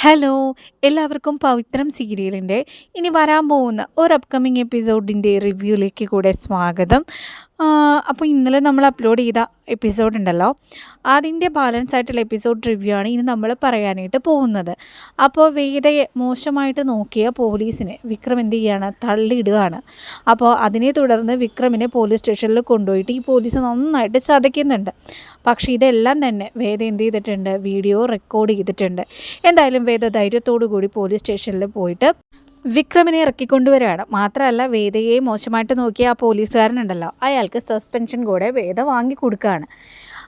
Hello എല്ലാവർക്കും പവിത്രം സീരിയലിന്റെ ഇനി വരാൻ പോകുന്ന ഒരു അപ്കമിങ് എപ്പിസോഡിന്റെ റിവ്യൂയിലേക്ക് കൂടെ സ്വാഗതം. അപ്പോൾ ഇന്നലെ നമ്മൾ അപ്ലോഡ് ചെയ്ത എപ്പിസോഡ് ഉണ്ടല്ലോ. അതിന്റെ ബാലൻസ് ആയിട്ടുള്ള എപ്പിസോഡ് റിവ്യൂ ആണ് ഇനി നമ്മൾ പറയാനായിട്ട് പോകുന്നത്. അപ്പോൾ വേദയെ മോശമായിട്ട് നോക്കിയ പോലീസിനെ വിക്രം എന്ത് ചെയ്യുകയാണ് തള്ളിയിടുകയാണ്. അപ്പോൾ അതിനെ തുടർന്ന് വിക്രമിനെ പോലീസ് സ്റ്റേഷനിൽ കൊണ്ടുപോയിട്ട് ഈ പോലീസ് നന്നായിട്ട് ചതയ്ക്കുന്നുണ്ട്. പക്ഷേ ഇതെല്ലാം തന്നെ വേദ എന്ത് ചെയ്തിട്ടുണ്ട്? വീഡിയോ റെക്കോർഡ് ചെയ്തിട്ടുണ്ട്. എന്തായാലും വേദ ധൈര്യത്തോടു കൂടി പോലീസ് സ്റ്റേഷനിൽ പോയിട്ട് വിക്രമിനെ ഇറക്കിക്കൊണ്ടുവരികയാണ്. മാത്രമല്ല വേദയെ മോശമായിട്ട് നോക്കിയ ആ പോലീസുകാരനുണ്ടല്ലോ. അയാൾക്ക് സസ്പെൻഷൻ കൂടെ വേദ വാങ്ങി കൊടുക്കുകയാണ്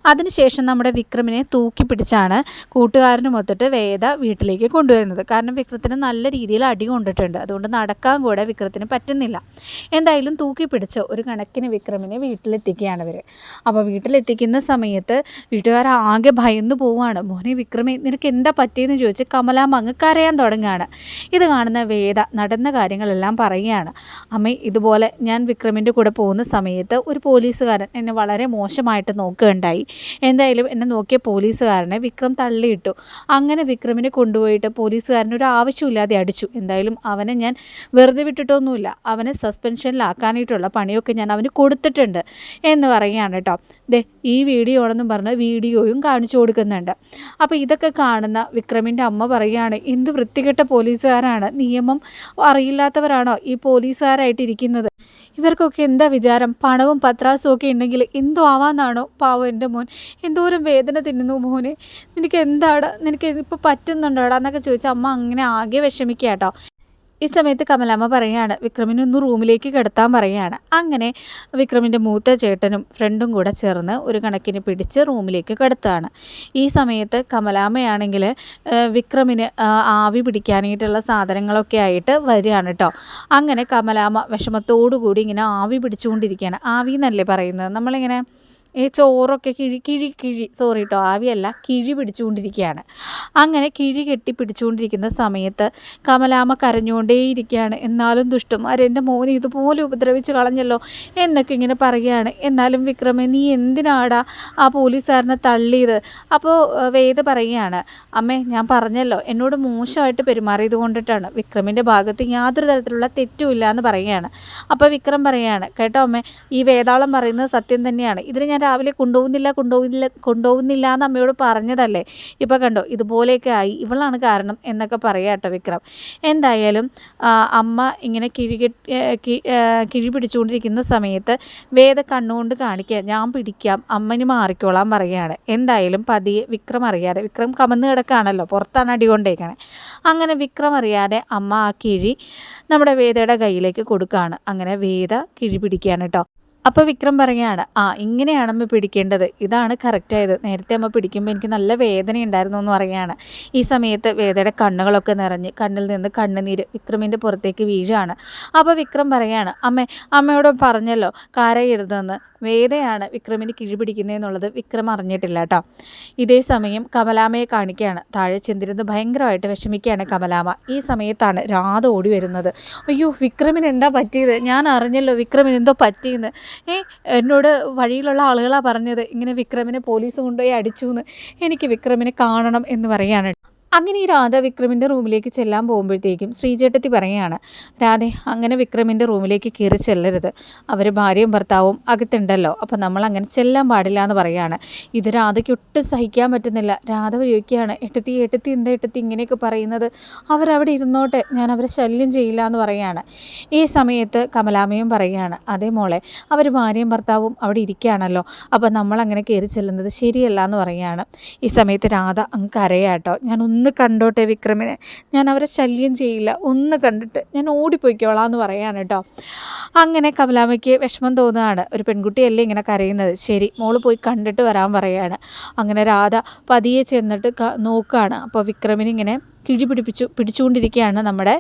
അതിനുശേഷം നമ്മുടെ വിക്രമിനെ തൂക്കി പിടിച്ചാണ് കൂട്ടുകാരനുമൊത്തിട്ട് വേദ വീട്ടിലേക്ക് കൊണ്ടുവരുന്നത്. കാരണം വിക്രത്തിന് നല്ല രീതിയിൽ അടി കൊണ്ടിട്ടുണ്ട്. അതുകൊണ്ട് നടക്കാൻ കൂടെ വിക്രത്തിന് പറ്റുന്നില്ല. എന്തായാലും തൂക്കി പിടിച്ച് ഒരു കണക്കിന് വിക്രമിനെ വീട്ടിലെത്തിക്കുകയാണ് ഇവർ അപ്പോൾ വീട്ടിലെത്തിക്കുന്ന സമയത്ത് വീട്ടുകാർ ആകെ ഭയന്നു പോവുകയാണ്. മോനെ വിക്രമേ നിനക്ക് എന്താ പറ്റിയെന്ന് ചോദിച്ച് കമലാമ്മ അങ്ങ് കരയാൻ തുടങ്ങുകയാണ് ഇത് കാണുന്ന വേദ നടന്ന കാര്യങ്ങളെല്ലാം പറയുകയാണ്. അമ്മ ഇതുപോലെ ഞാൻ വിക്രമിന്റെ കൂടെ പോകുന്ന സമയത്ത് ഒരു പോലീസുകാരൻ എന്നെ വളരെ മോശമായിട്ട് നോക്കുകയുണ്ടായി. എന്തായാലും എന്നെ നോക്കിയ പോലീസുകാരനെ വിക്രം തള്ളിയിട്ടു. അങ്ങനെ വിക്രമിനെ കൊണ്ടുപോയിട്ട് പോലീസുകാരന് ഒരു ആവശ്യമില്ലാതെ അടിച്ചു. എന്തായാലും അവനെ ഞാൻ വെറുതെ വിട്ടിട്ടൊന്നുമില്ല. അവനെ സസ്പെൻഷനിലാക്കാനായിട്ടുള്ള പണിയൊക്കെ ഞാൻ അവന് കൊടുത്തിട്ടുണ്ട് എന്ന് പറയുകയാണ് കേട്ടോ. ദേ ഈ വീഡിയോ ആണെന്നും പറഞ്ഞ് വീഡിയോയും കാണിച്ചു കൊടുക്കുന്നുണ്ട്. അപ്പോൾ ഇതൊക്കെ കാണുന്ന വിക്രമിന്റെ അമ്മ പറയുകയാണ് എന്ത് വൃത്തികെട്ട പോലീസുകാരാണ്. നിയമം അറിയില്ലാത്തവരാണോ ഈ പോലീസുകാരായിട്ട് ഇരിക്കുന്നത് ഇവർക്കൊക്കെ എന്താ വിചാരം? പണവും പത്രാസും ഒക്കെ ഉണ്ടെങ്കിൽ എന്തോ ആവാന്നാണോ പാവം എന്റെ മോൻ. എന്തോരം വേദന തിന്നുന്നു മോനെ. നിനക്ക് എന്താടാ? നിനക്ക് ഇപ്പോൾ പറ്റുന്നുണ്ടോടാ എന്നൊക്കെ ചോദിച്ചാൽ അമ്മ അങ്ങനെ ആകെ വിഷമിക്കുക കേട്ടോ ഈ സമയത്ത് കമലാമ്മ പറയുകയാണ് വിക്രമിനെ ഒന്ന് റൂമിലേക്ക് കിടത്താൻ പറയുകയാണ്. അങ്ങനെ വിക്രമിന്റെ മൂത്ത ചേട്ടനും ഫ്രണ്ടും കൂടെ ചേർന്ന് ഒരു കണക്കിന് പിടിച്ച് റൂമിലേക്ക് കിടത്തുകയാണ്. ഈ സമയത്ത് കമലാമ്മയാണെങ്കിൽ വിക്രമിന് ആവി പിടിക്കാനായിട്ടുള്ള സാധനങ്ങളൊക്കെ ആയിട്ട് വരികയാണ് കേട്ടോ അങ്ങനെ കമലാമ്മ വിഷമത്തോടു കൂടി ഇങ്ങനെ ആവി പിടിച്ചുകൊണ്ടിരിക്കുകയാണ്. ആവി എന്നല്ലേ പറയുന്നത്? നമ്മളിങ്ങനെ ഈ ചോറൊക്കെ കിഴി കിഴി കിഴി സോറി കേട്ടോ ആവിയല്ല കിഴി പിടിച്ചുകൊണ്ടിരിക്കുകയാണ്. അങ്ങനെ കിഴി കെട്ടി പിടിച്ചുകൊണ്ടിരിക്കുന്ന സമയത്ത് കമലാമ്മ കരഞ്ഞുകൊണ്ടേയിരിക്കുകയാണ്. എന്നാലും ദുഷ്ടന്മാർ എന്റെ മോനെ ഇതുപോലെ ഉപദ്രവിച്ച് കളഞ്ഞല്ലോ എന്നൊക്കെ ഇങ്ങനെ പറയുകയാണ്. എന്നാലും വിക്രമേ നീ എന്തിനാടാ ആ പോലീസുകാരനെ തള്ളിയത്? അപ്പോൾ വേദ പറയുകയാണ് അമ്മേ ഞാൻ പറഞ്ഞല്ലോ എന്നോട് മോശമായിട്ട് പെരുമാറിയത് കൊണ്ടിട്ടാണ്. വിക്രമിന്റെ ഭാഗത്ത് യാതൊരു തരത്തിലുള്ള തെറ്റുമില്ല എന്ന് പറയുകയാണ്. അപ്പോൾ വിക്രം പറയുകയാണ് കേട്ടോ അമ്മേ ഈ വേതാളം പറയുന്നത് സത്യം തന്നെയാണ്. ഇതിന് ഞാൻ രാവിലെ കൊണ്ടുപോകുന്നില്ല കൊണ്ടുപോകുന്നില്ല കൊണ്ടുപോകുന്നില്ല എന്ന് അമ്മയോട് പറഞ്ഞതല്ലേ? ഇപ്പോൾ കണ്ടോ ഇതുപോലെയൊക്കെ ആയി. ഇവളാണ് കാരണം എന്നൊക്കെ പറയുക കേട്ടോ വിക്രം. എന്തായാലും അമ്മ ഇങ്ങനെ കിഴി കിഴി പിടിച്ചുകൊണ്ടിരിക്കുന്ന സമയത്ത് വേദ കണ്ണുകൊണ്ട് കാണിക്കുക ഞാൻ പിടിക്കാം അമ്മന് മാറിക്കോളാൻ പറയുകയാണ്. എന്തായാലും പതിയെ വിക്രം അറിയാതെ വിക്രം കമന്ന് കിടക്കുകയാണല്ലോ പുറത്താണ് അടി അങ്ങനെ വിക്രം അറിയാതെ അമ്മ ആ കിഴി നമ്മുടെ വേദയുടെ കയ്യിലേക്ക് കൊടുക്കുകയാണ് അങ്ങനെ വേദ കിഴി പിടിക്കുകയാണ് കേട്ടോ. അപ്പോൾ വിക്രം പറയുകയാണ് ആ ഇങ്ങനെയാണ് അമ്മ പിടിക്കേണ്ടത്. ഇതാണ് കറക്റ്റായത് നേരത്തെ അമ്മ പിടിക്കുമ്പോൾ എനിക്ക് നല്ല വേദന ഉണ്ടായിരുന്നു എന്ന് പറയുകയാണ്. ഈ സമയത്ത് വേദയുടെ കണ്ണുകളൊക്കെ നിറഞ്ഞ് കണ്ണിൽ നിന്ന് കണ്ണുനീര് വിക്രമിന്റെ പുറത്തേക്ക് വീഴാണ്. അപ്പോൾ വിക്രം പറയുകയാണ് അമ്മേ അമ്മയോട് പറഞ്ഞല്ലോ കരയരുതെന്ന്. വേദയാണ് വിക്രമിന് കിഴിപിടിക്കുന്നതെന്നുള്ളത് വിക്രം അറിഞ്ഞിട്ടില്ല കേട്ടോ. ഇതേ സമയം കമലാമയെ കാണിക്കുകയാണ്. താഴെ ചെന്നിരുന്ന് ഭയങ്കരമായിട്ട് വിഷമിക്കുകയാണ് കമലാമ. ഈ സമയത്താണ് രാധ ഓടി വരുന്നത്. അയ്യോ വിക്രമിന് എന്താ പറ്റിയത്? ഞാൻ അറിഞ്ഞല്ലോ വിക്രമിന് എന്തോ പറ്റിയെന്ന്. ഏ എന്നോട് വഴിയിലുള്ള ആളുകളാണ് പറഞ്ഞത്. ഇങ്ങനെ വിക്രമിനെ പോലീസ് കൊണ്ടുപോയി അടിച്ചു എന്ന് എനിക്ക് വിക്രമിനെ കാണണം എന്ന് പറയാണ് അങ്ങനെ ഈ രാധ വിക്രമിന്റെ റൂമിലേക്ക് ചെല്ലാൻ പോകുമ്പോഴത്തേക്കും ശ്രീചേട്ടത്തി പറയുകയാണ് രാധെ അങ്ങനെ വിക്രമിന്റെ റൂമിലേക്ക് കയറി ചെല്ലരുത്. അവർ ഭാര്യയും ഭർത്താവും അകത്തുണ്ടല്ലോ. അപ്പം നമ്മൾ അങ്ങനെ ചെല്ലാൻ പാടില്ല എന്ന് പറയുകയാണ്. ഇത് രാധയ്ക്ക് ഒട്ടും സഹിക്കാൻ പറ്റുന്നില്ല. രാധ ചോദിക്കുകയാണ് എട്ടത്തി എട്ടത്തി എന്താ എട്ടത്തി ഇങ്ങനെയൊക്കെ പറയുന്നത്? അവരവിടെ ഇരുന്നോട്ടെ. ഞാൻ അവരെ ശല്യം ചെയ്യില്ല എന്ന് പറയുകയാണ്. ഈ സമയത്ത് കമലാമയും പറയുകയാണ് അതേ മോളെ അവർ ഭാര്യയും ഭർത്താവും അവിടെ ഇരിക്കുകയാണല്ലോ. അപ്പം നമ്മൾ അങ്ങനെ കയറി ചെല്ലുന്നത് ശരിയല്ല എന്ന് പറയുകയാണ്. ഈ സമയത്ത് രാധ അങ്ങ് കരയാട്ടോ. ഞാൻ ഒന്ന് കണ്ടോട്ടെ വിക്രമിനെ. ഞാൻ അവരെ ശല്യം ചെയ്യില്ല. ഒന്ന് കണ്ടിട്ട് ഞാൻ ഓടിപ്പോയിക്കോളാം എന്ന് പറയാണ് കേട്ടോ അങ്ങനെ കമലാമ്മയ്ക്ക് വിഷമം തോന്നുകയാണ്. ഒരു പെൺകുട്ടിയല്ലേ ഇങ്ങനെ കരയുന്നത്? ശരി മോൾ പോയി കണ്ടിട്ട് വരാൻ പറയാണ്. അങ്ങനെ രാധ പതിയെ ചെന്നിട്ട് നോക്കുകയാണ് അപ്പോൾ വിക്രമിനിങ്ങനെ കിഴി പിടിപ്പിച്ചു പിടിച്ചുകൊണ്ടിരിക്കുകയാണ് നമ്മുടെ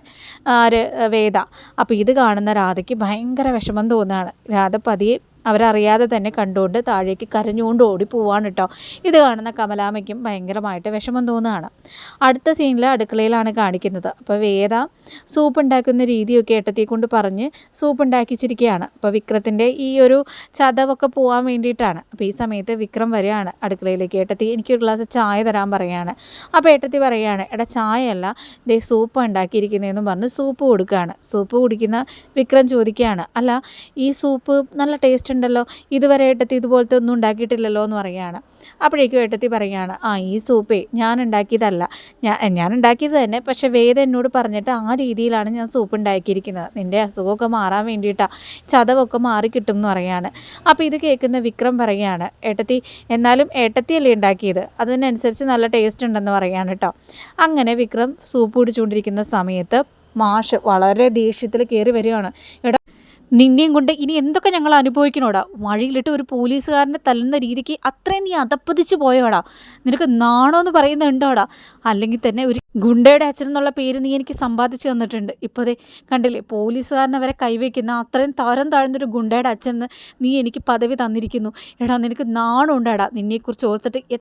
ആര് വേദ. അപ്പോൾ ഇത് കാണുന്ന രാധയ്ക്ക് ഭയങ്കര വിഷമം തോന്നുകയാണ്. രാധ പതിയെ അവരറിയാതെ തന്നെ കണ്ടുകൊണ്ട് താഴേക്ക് കരഞ്ഞുകൊണ്ട് ഓടി പോവാണ് കേട്ടോ. ഇത് കാണുന്ന കമലാമയ്ക്കും ഭയങ്കരമായിട്ട് വിഷമം തോന്നുകയാണ്. അടുത്ത സീനിൽ അടുക്കളയിലാണ് കാണിക്കുന്നത്. അപ്പോൾ വേദ സൂപ്പ് ഉണ്ടാക്കുന്ന രീതിയൊക്കെ ഏട്ടത്തി കൊണ്ട് പറഞ്ഞ് സൂപ്പ് ഉണ്ടാക്കിച്ചിരിക്കുകയാണ്. അപ്പോൾ വിക്രത്തിന്റെ ഈ ഒരു ചതവൊക്കെ പോകാൻ വേണ്ടിയിട്ടാണ്. അപ്പോൾ ഈ സമയത്ത് വിക്രം വരികയാണ് അടുക്കളയിലേക്ക്. ഏട്ടത്തി എനിക്കൊരു ഗ്ലാസ് ചായ തരാൻ പറയുകയാണ് അപ്പോൾ ഏട്ടത്തി പറയുകയാണ് എടാ ചായയല്ല. ദേ സൂപ്പ് ഉണ്ടാക്കിയിരിക്കുന്നതെന്നും പറഞ്ഞ് സൂപ്പ് കൊടുക്കുകയാണ്. സൂപ്പ് കുടിക്കുന്ന വിക്രം ചോദിക്കുകയാണ് അല്ല ഈ സൂപ്പ് നല്ല ടേസ്റ്റ് ഉണ്ടല്ലോ ഇതുവരെ ഏട്ടത്തി ഇതുപോലത്തെ ഒന്നും ഉണ്ടാക്കിയിട്ടില്ലല്ലോ എന്ന് പറയുകയാണ്. അപ്പോഴേക്കും ഏട്ടത്തി പറയുകയാണ് ആ ഈ സൂപ്പേ ഞാൻ ഉണ്ടാക്കിയതല്ല. ഞാൻ ഉണ്ടാക്കിയത് തന്നെ പക്ഷെ വേദ എന്നോട് പറഞ്ഞിട്ട് ആ രീതിയിലാണ് ഞാൻ സൂപ്പ് ഉണ്ടാക്കിയിരിക്കുന്നത്. നിന്റെ അസുഖമൊക്കെ മാറാൻ വേണ്ടിയിട്ടാണ് ചതവൊക്കെ മാറി കിട്ടും എന്ന് പറയുകയാണ്. അപ്പോൾ ഇത് കേൾക്കുന്ന വിക്രം പറയുകയാണ് ഏട്ടത്തി എന്നാലും ഏട്ടത്തിയല്ലേ ഉണ്ടാക്കിയത്? അതിനനുസരിച്ച് നല്ല ടേസ്റ്റ് ഉണ്ടെന്ന് പറയുകയാണ് കേട്ടോ. അങ്ങനെ വിക്രം സൂപ്പ് കുടിച്ചുകൊണ്ടിരിക്കുന്ന സമയത്ത് മാഷ് വളരെ ദേഷ്യത്തിൽ കയറി വരികയാണ്. എടാ നിന്നെയും കൊണ്ട് ഇനി എന്തൊക്കെ ഞങ്ങൾ അനുഭവിക്കണോടാ? വഴിയിലിട്ട് ഒരു പോലീസുകാരനെ തല്ലുന്ന രീതിക്ക് അത്രയും നീ അതപ്പതിച്ച് പോയോടാ നിനക്ക് നാണോ എന്ന് പറയുന്നുണ്ടോടാ അല്ലെങ്കിൽ തന്നെ ഒരു ഗുണ്ടയുടെ അച്ഛൻ എന്നുള്ള പേര് നീ എനിക്ക് സമ്പാദിച്ചു തന്നിട്ടുണ്ട്. ഇപ്പോൾ ദേ കണ്ടില്ലേ? പോലീസുകാരനെ വരെ കൈവയ്ക്കുന്ന അത്രയും തരം താഴ്ന്നൊരു ഗുണ്ടയുടെ അച്ഛൻ നീ എനിക്ക് പദവി തന്നിരിക്കുന്നു. എടാ നിനക്ക് നാണം ഉണ്ടാടാ നിന്നെക്കുറിച്ച് ഓർത്തിട്ട്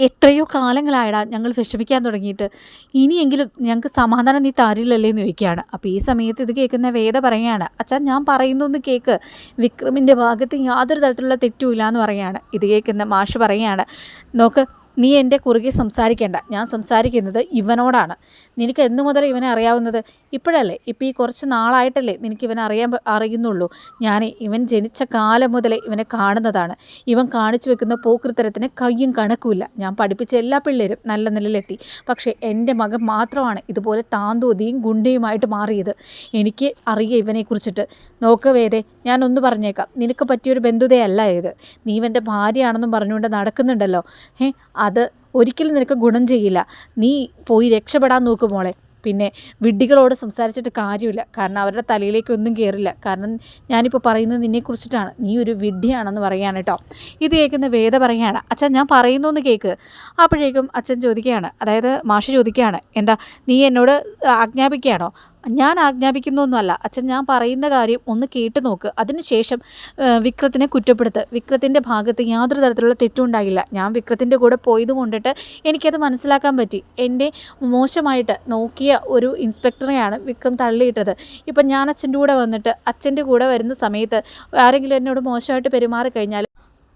എത്രയോ കാലങ്ങളായടാ ഞങ്ങൾ വിഷമിക്കാൻ തുടങ്ങിയിട്ട്. ഇനിയെങ്കിലും ഞങ്ങൾക്ക് സമാധാനം നീ തരില്ലല്ലേ എന്ന് ചോദിക്കുകയാണ്. അപ്പോൾ ഈ സമയത്ത് ഇത് കേൾക്കുന്ന വേദ പറയുകയാണ് അച്ഛാ ഞാൻ പറയുന്നൊന്ന് കേൾക്ക് വിക്രമിന്റെ ഭാഗത്ത് യാതൊരു തരത്തിലുള്ള തെറ്റുമില്ല എന്ന് പറയുകയാണ്. ഇത് കേൾക്കുന്ന മാഷ് പറയുകയാണ് നോക്ക് നീ എന്റെ കുറുകെ സംസാരിക്കേണ്ട. ഞാൻ സംസാരിക്കുന്നത് ഇവനോടാണ്. നിനക്ക് എന്നു മുതൽ ഇവനെ അറിയാവുന്നത്? ഇപ്പോഴല്ലേ? ഇപ്പോൾ ഈ കുറച്ച് നാളായിട്ടല്ലേ നിനക്ക് ഇവനെ അറിയാൻ അറിയുന്നുള്ളൂ. ഞാൻ ഇവൻ ജനിച്ച കാലം മുതലേ ഇവനെ കാണുന്നതാണ്. ഇവൻ കാണിച്ചു വെക്കുന്ന പോക്കൃത്തരത്തിന് കയ്യും കണക്കുമില്ല. ഞാൻ പഠിപ്പിച്ച എല്ലാ പിള്ളേരും നല്ല നിലയിലെത്തി. പക്ഷേ എന്റെ മകൻ മാത്രമാണ് ഇതുപോലെ താന്തോതിയും ഗുണ്ടയുമായിട്ട് മാറിയത്. എനിക്ക് അറിയുക ഇവനെക്കുറിച്ചിട്ട്. നോക്ക് വേദേ ഞാനൊന്ന് പറഞ്ഞേക്കാം. നിനക്ക് പറ്റിയൊരു ബന്ധുതയല്ല ഇത്. നീ ഇവന്റെ ഭാര്യയാണെന്നും പറഞ്ഞുകൊണ്ട് നടക്കുന്നുണ്ടല്ലോ. ഏ അത് ഒരിക്കലും നിനക്ക് ഗുണം ചെയ്യില്ല. നീ പോയി രക്ഷപ്പെടാൻ നോക്ക് മോളെ. പിന്നെ വിഡ്ഢികളോട് സംസാരിച്ചിട്ട് കാര്യമില്ല. കാരണം അവരുടെ തലയിലേക്കൊന്നും കയറില്ല കാരണം ഞാനിപ്പോൾ പറയുന്നത് നിന്നെക്കുറിച്ചിട്ടാണ് നീ ഒരു വിഡ്ഢിയാണെന്ന് പറയാണ് കേട്ടോ. ഇത് കേൾക്കുന്ന വേദ പറയാണ് അച്ഛൻ ഞാൻ പറയുന്നു എന്ന് കേൾക്ക് അപ്പോഴേക്കും അച്ഛൻ ചോദിക്കുകയാണ് അതായത് മാഷ് ചോദിക്കുകയാണ് എന്താ നീ എന്നോട് ആജ്ഞാപിക്കുകയാണോ? ഞാൻ ആജ്ഞാപിക്കുന്നൊന്നുമല്ല. അച്ഛൻ ഞാൻ പറയുന്ന കാര്യം ഒന്ന് കേട്ടു നോക്ക്. അതിനുശേഷം വിക്രത്തിനെ കുറ്റപ്പെടുത്ത്. വിക്രത്തിന്റെ ഭാഗത്ത് യാതൊരു തരത്തിലുള്ള തെറ്റും ഉണ്ടായില്ല. ഞാൻ വിക്രത്തിന്റെ കൂടെ പോയത് കൊണ്ടിട്ട് എനിക്കത് മനസ്സിലാക്കാൻ പറ്റി. എന്റെ മോശമായിട്ട് നോക്കിയ ഒരു ഇൻസ്പെക്ടറെയാണ് വിക്രം തള്ളിയിട്ടത്. ഇപ്പം ഞാൻ അച്ഛന്റെ കൂടെ വന്നിട്ട് അച്ഛന്റെ കൂടെ വരുന്ന സമയത്ത് ആരെങ്കിലും എന്നോട് മോശമായിട്ട് പെരുമാറി കഴിഞ്ഞാൽ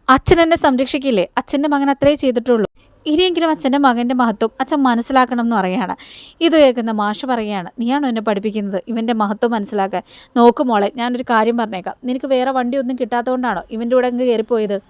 അച്ഛൻ എന്നെ സംരക്ഷിക്കില്ലേ? അച്ഛന്റെ മകൻ അത്രേ ചെയ്തിട്ടുള്ളൂ. ഇനിയെങ്കിലും അച്ഛന്റെ മകന്റെ മഹത്വം അച്ഛൻ മനസ്സിലാക്കണം എന്ന് പറയാണ് ഇത് കേൾക്കുന്ന മാഷ് പറയുകയാണ് നീയാണോ എന്നെ പഠിപ്പിക്കുന്നത്? ഇവന്റെ മഹത്വം മനസ്സിലാക്കാൻ. നോക്കുമോളെ ഞാനൊരു കാര്യം പറഞ്ഞേക്കാം. നിനക്ക് വേറെ വണ്ടിയൊന്നും കിട്ടാത്തതുകൊണ്ടാണോ ഇവന്റെ കൂടെ അങ്ങ് കയറിപ്പോയത്?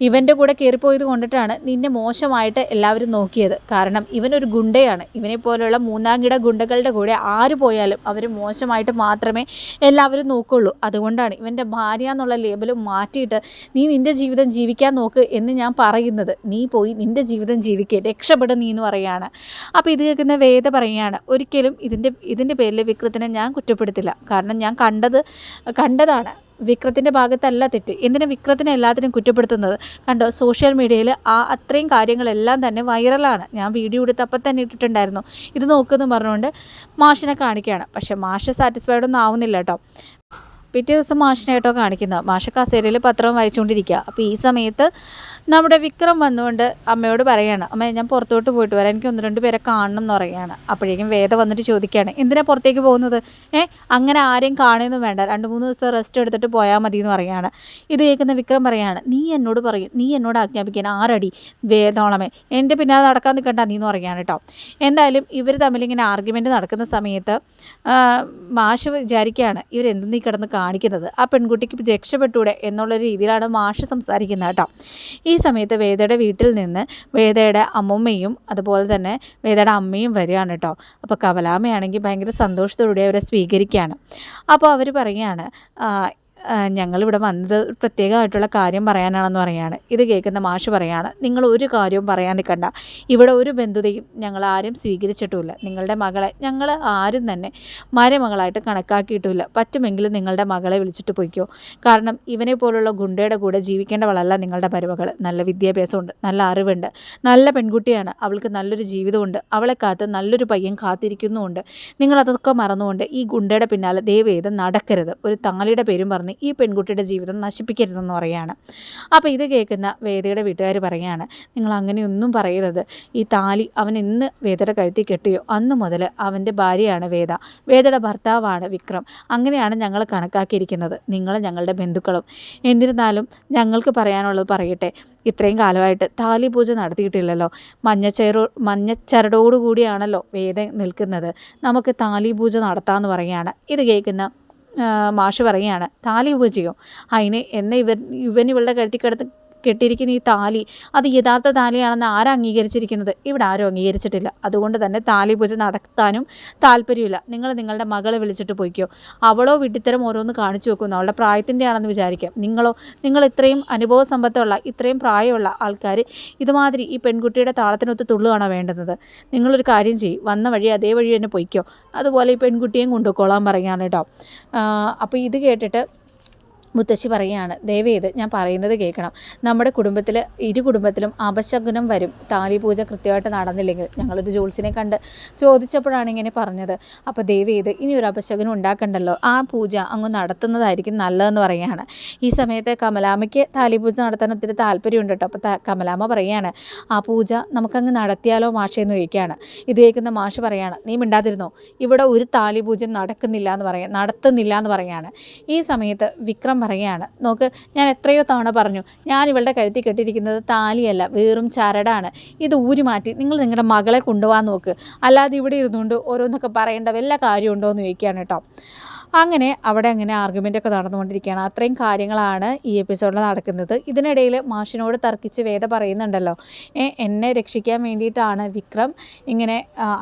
ഇവന്റെ കൂടെ കയറിപ്പോയത് കൊണ്ടിട്ടാണ് നിന്നെ മോശമായിട്ട് എല്ലാവരും നോക്കിയത്. കാരണം ഇവനൊരു ഗുണ്ടയാണ്. ഇവനെ പോലെയുള്ള മൂന്നാം കിട ഗുണ്ടകളുടെ കൂടെ ആര് പോയാലും അവർ മോശമായിട്ട് മാത്രമേ എല്ലാവരും നോക്കുള്ളൂ. അതുകൊണ്ടാണ് ഇവന്റെ ഭാര്യ എന്നുള്ള ലേബൽ മാറ്റിയിട്ട് നീ നിന്റെ ജീവിതം ജീവിക്കാൻ നോക്ക് എന്ന് ഞാൻ പറയുന്നത്. നീ പോയി നിന്റെ ജീവിതം ജീവിക്കുക രക്ഷപ്പെടും നീ എന്ന് പറയുകയാണ്. അപ്പോൾ ഇത് കേൾക്കുന്ന വേദ പറയുകയാണ് ഒരിക്കലും ഇതിന്റെ ഇതിന്റെ പേരിൽ വിക്രത്തിനെ ഞാൻ കുറ്റപ്പെടുത്തില്ല. കാരണം ഞാൻ കണ്ടത് കണ്ടതാണ്. വിക്രത്തിന്റെ ഭാഗത്തല്ല തെറ്റ്. എന്തിനാണ് വിക്രത്തിനെ എല്ലാത്തിനും കുറ്റപ്പെടുത്തുന്നത്? കണ്ടോ സോഷ്യൽ മീഡിയയിൽ ആ അത്രയും കാര്യങ്ങളെല്ലാം തന്നെ വൈറലാണ് ഞാൻ വീഡിയോ എടുത്തപ്പോൾ തന്നെ ഇട്ടിട്ടുണ്ടായിരുന്നു. ഇത് നോക്കുമെന്ന് പറഞ്ഞുകൊണ്ട് മാഷിനെ കാണിക്കുകയാണ്. പക്ഷേ മാഷ് സാറ്റിസ്ഫൈഡ് ഒന്നും ആവുന്നില്ല കേട്ടോ. പിറ്റേ ദിവസം മാഷിനെ കേട്ടോ കാണിക്കുന്നത് മാഷ കസേരയിൽ പത്രം വായിച്ചുകൊണ്ടിരിക്കുക. അപ്പോൾ ഈ സമയത്ത് നമ്മുടെ വിക്രം വന്നുകൊണ്ട് അമ്മയോട് പറയാണ് അമ്മ ഞാൻ പുറത്തോട്ട് പോയിട്ട് വരാം. എനിക്ക് ഒന്ന് രണ്ട് പേരെ കാണണം എന്ന് പറയുകയാണ്. അപ്പോഴേക്കും വേദ വന്നിട്ട് ചോദിക്കുകയാണ് എന്തിനാണ് പുറത്തേക്ക് പോകുന്നത്? ഏ അങ്ങനെ ആരെയും കാണുകയൊന്നും വേണ്ട. രണ്ട് മൂന്ന് ദിവസം റെസ്റ്റ് എടുത്തിട്ട് പോയാൽ മതി എന്ന് പറയുകയാണ്. ഇത് കേൾക്കുന്ന വിക്രം പറയാണ് നീ എന്നോട് പറയും നീ എന്നോട് ആജ്ഞാപിക്കാൻ ആരടി? വേദോളമേ എന്റെ പിന്നാലെ നടക്കാൻ നിൽക്കണ്ട നീ എന്ന് പറയുകയാണ് കേട്ടോ. എന്തായാലും ഇവർ തമ്മിലിങ്ങനെ ആർഗ്യുമെന്റ് നടക്കുന്ന സമയത്ത് മാഷ് വിചാരിക്കുകയാണ് ഇവരെന്ത് നീ കിടന്ന് കാണിക്കുന്നത് ആ പെൺകുട്ടിക്ക് രക്ഷപ്പെട്ടൂടെ എന്നുള്ള രീതിയിലാണ് മാഷ് സംസാരിക്കുന്നത് കേട്ടോ. ഈ സമയത്ത് വേദയുടെ വീട്ടിൽ നിന്ന് വേദയുടെ അമ്മമ്മയും അതുപോലെ തന്നെ വേദയുടെ അമ്മയും വരികയാണ് കേട്ടോ. അപ്പോൾ കവലാമയാണെങ്കിൽ ഭയങ്കര സന്തോഷത്തോടെ അവരെ സ്വീകരിക്കുകയാണ്. അപ്പോൾ അവർ പറയുകയാണ് "ആ, ആ, ഞങ്ങളിവിടെ വന്നത് പ്രത്യേകമായിട്ടുള്ള കാര്യം പറയാനാണെന്ന് പറയാണ് ഇത് കേൾക്കുന്ന മാഷ് പറയാണ് നിങ്ങൾ ഒരു കാര്യവും പറയാൻ നിൽക്കണ്ട. ഇവിടെ ഒരു ബന്ധുതയും ഞങ്ങൾ ആരും സ്വീകരിച്ചിട്ടുമില്ല. നിങ്ങളുടെ മകളെ ഞങ്ങൾ ആരും തന്നെ മരുമകളായിട്ട് കണക്കാക്കിയിട്ടുമില്ല. പറ്റുമെങ്കിൽ നിങ്ങളുടെ മകളെ വിളിച്ചിട്ട് പോയിക്കോ. കാരണം ഇവനെ പോലുള്ള ഗുണ്ടയുടെ കൂടെ ജീവിക്കേണ്ടവളല്ല നിങ്ങളുടെ മരുമകൾ. നല്ല വിദ്യാഭ്യാസമുണ്ട് നല്ല അറിവുണ്ട് നല്ല പെൺകുട്ടിയാണ്. അവൾക്ക് നല്ലൊരു ജീവിതമുണ്ട്. അവളെ കാത്ത് നല്ലൊരു പയ്യൻ കാത്തിരിക്കുന്നുമുണ്ട്. നിങ്ങളതൊക്കെ മറന്നുകൊണ്ട് ഈ ഗുണ്ടയുടെ പിന്നാലെ ദയവേത് നടക്കരുത്. ഒരു താലിയുടെ പേരും പറഞ്ഞ് ഈ പെൺകുട്ടിയുടെ ജീവിതം നശിപ്പിക്കരുതെന്ന് പറയുകയാണ്. അപ്പോൾ ഇത് കേൾക്കുന്ന വേദയുടെ വീട്ടുകാർ പറയുകയാണ് നിങ്ങൾ അങ്ങനെയൊന്നും പറയരുത്. ഈ താലി അവൻ ഇന്ന് വേദയുടെ കഴുത്തിൽ കെട്ടിയോ? അന്ന് മുതൽ അവന്റെ ഭാര്യയാണ് വേദ. വേദയുടെ ഭർത്താവാണ് വിക്രം. അങ്ങനെയാണ് ഞങ്ങൾ കണക്കാക്കിയിരിക്കുന്നത്. നിങ്ങൾ ഞങ്ങളുടെ ബന്ധുക്കളും. എന്നിരുന്നാലും ഞങ്ങൾക്ക് പറയാനുള്ളത് പറയട്ടെ. ഇത്രയും കാലമായിട്ട് താലി പൂജ നടത്തിയിട്ടില്ലല്ലോ. മഞ്ഞച്ചേറോ മഞ്ഞച്ചരടോടുകൂടിയാണല്ലോ വേദ നിൽക്കുന്നത്. നമുക്ക് താലി പൂജ നടത്താമെന്ന് പറയുകയാണ്. ഇത് കേൾക്കുന്ന മാഷ് പറയുകയാണ് താലി ഉപജിയോ അതിന് എന്നെ ഇവൻ ഇവൻ ഇവളുടെ കഴുത്തിൽ കിടത്ത് കെട്ടിയിരിക്കുന്ന ഈ താലി അത് യഥാർത്ഥ താലിയാണെന്ന് ആരാ അംഗീകരിച്ചിരിക്കുന്നത്? ഇവിടെ ആരും അംഗീകരിച്ചിട്ടില്ല. അതുകൊണ്ട് തന്നെ താലി പൂജ നടത്താനും താല്പര്യമില്ല. നിങ്ങൾ നിങ്ങളുടെ മകളെ വിളിച്ചിട്ട് പോയിക്കോ. അവളോ വിട്ടിത്തരം ഓരോന്ന് കാണിച്ചു വെക്കുന്നു അവളുടെ പ്രായത്തിന്റെ ആണെന്ന് വിചാരിക്കാം. നിങ്ങളോ നിങ്ങൾ ഇത്രയും അനുഭവ സമ്പത്തുള്ള ഇത്രയും പ്രായമുള്ള ആൾക്കാർ ഇതുമാതിരി ഈ പെൺകുട്ടിയുടെ താളത്തിനൊത്ത് തുള്ളുകയാണോ വേണ്ടുന്നത്? നിങ്ങളൊരു കാര്യം ചെയ്യും. വന്ന വഴി അതേ വഴി തന്നെ പൊയ്ക്കോ. അതുപോലെ ഈ പെൺകുട്ടിയെയും കൊണ്ടുപോയിക്കോളാൻ പറയുകയാണ് കേട്ടോ. അപ്പോൾ ഇത് കേട്ടിട്ട് മുത്തശ്ശി പറയുകയാണ് ദയവേത് ഞാൻ പറയുന്നത് കേൾക്കണം. നമ്മുടെ കുടുംബത്തിൽ ഇരു കുടുംബത്തിലും അപശകുനം വരും. താലി പൂജ കൃത്യമായിട്ട് നടന്നില്ലെങ്കിൽ. ഞങ്ങളൊരു ജോൽസിനെ കണ്ട് ചോദിച്ചപ്പോഴാണ് ഇങ്ങനെ പറഞ്ഞത്. അപ്പോൾ ദയവേത് ഇനി ഒരു അപശകുനം ഉണ്ടാക്കണ്ടല്ലോ? ആ പൂജ അങ്ങ് നടത്തുന്നതായിരിക്കും നല്ലതെന്ന് പറയുകയാണ്. ഈ സമയത്ത് കമലാമയ്ക്ക് താലി പൂജ നടത്താൻ ഒത്തിരി താല്പര്യമുണ്ട് കേട്ടോ. അപ്പോൾ കമലാമ്മ പറയുകയാണ് ആ പൂജ നമുക്കങ്ങ് നടത്തിയാലോ മാഷെന്ന് ചോദിക്കുകയാണ്. ഇത് കേൾക്കുന്ന മാഷ് പറയുകയാണ് നീ മിണ്ടാതിരുന്നോ? ഇവിടെ ഒരു താലി പൂജ നടക്കുന്നില്ല എന്ന് പറയാം നടത്തുന്നില്ല എന്ന് പറയുകയാണ്. ഈ സമയത്ത് വിക്രം പറയുകയാണ്. നോക്ക് ഞാൻ എത്രയോ തവണ പറഞ്ഞു ഞാൻ ഇവളുടെ കഴുത്തി കെട്ടിയിരിക്കുന്നത് താലിയല്ല വെറും ചരടാണ്. ഇത് ഊരി മാറ്റി നിങ്ങൾ നിങ്ങളുടെ മകളെ കൊണ്ടുപോകാൻ നോക്ക്. അല്ലാതെ ഇവിടെ ഇരുന്നുകൊണ്ട് ഓരോന്നൊക്കെ പറയേണ്ട വല്ല കാര്യമുണ്ടോ എന്ന് ചോദിക്കുകയാണ് കേട്ടോ. അങ്ങനെ അവിടെ അങ്ങനെ ആർഗ്യുമെന്റൊക്കെ നടന്നുകൊണ്ടിരിക്കുകയാണ്. അത്രയും കാര്യങ്ങളാണ് ഈ എപ്പിസോഡിൽ നടക്കുന്നത്. ഇതിനിടയിൽ മാഷിനോട് തർക്കിച്ച് വേദ പറയുന്നുണ്ടല്ലോ. എന്നെ രക്ഷിക്കാൻ വേണ്ടിയിട്ടാണ് വിക്രം ഇങ്ങനെ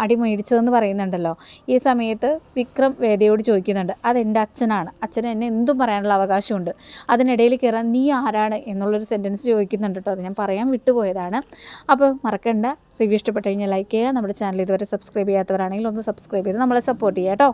അടി മേടിച്ചതെന്ന് പറയുന്നുണ്ടല്ലോ. ഈ സമയത്ത് വിക്രം വേദയോട് ചോദിക്കുന്നുണ്ട് അതെന്റെ അച്ഛനാണ്. അച്ഛന് എന്നെ എന്തും പറയാനുള്ള അവകാശമുണ്ട്. അതിനിടയിൽ കയറാൻ നീ ആരാണ്? എന്നുള്ളൊരു സെന്റൻസ് ചോദിക്കുന്നുണ്ട് കേട്ടോ. അത് ഞാൻ പറയാൻ വിട്ടുപോയതാണ്. അപ്പോൾ മറക്കണ്ട. റിവ്യൂ ഇഷ്ടപ്പെട്ട് കഴിഞ്ഞാൽ ലൈക്ക് ചെയ്യുക. നമ്മുടെ ചാനൽ ഇതുവരെ സബ്സ്ക്രൈബ് ചെയ്യാത്തവരാണെങ്കിൽ ഒന്ന് സബ്സ്ക്രൈബ് ചെയ്ത് നമ്മളെ സപ്പോർട്ട് ചെയ്യുക കേട്ടോ.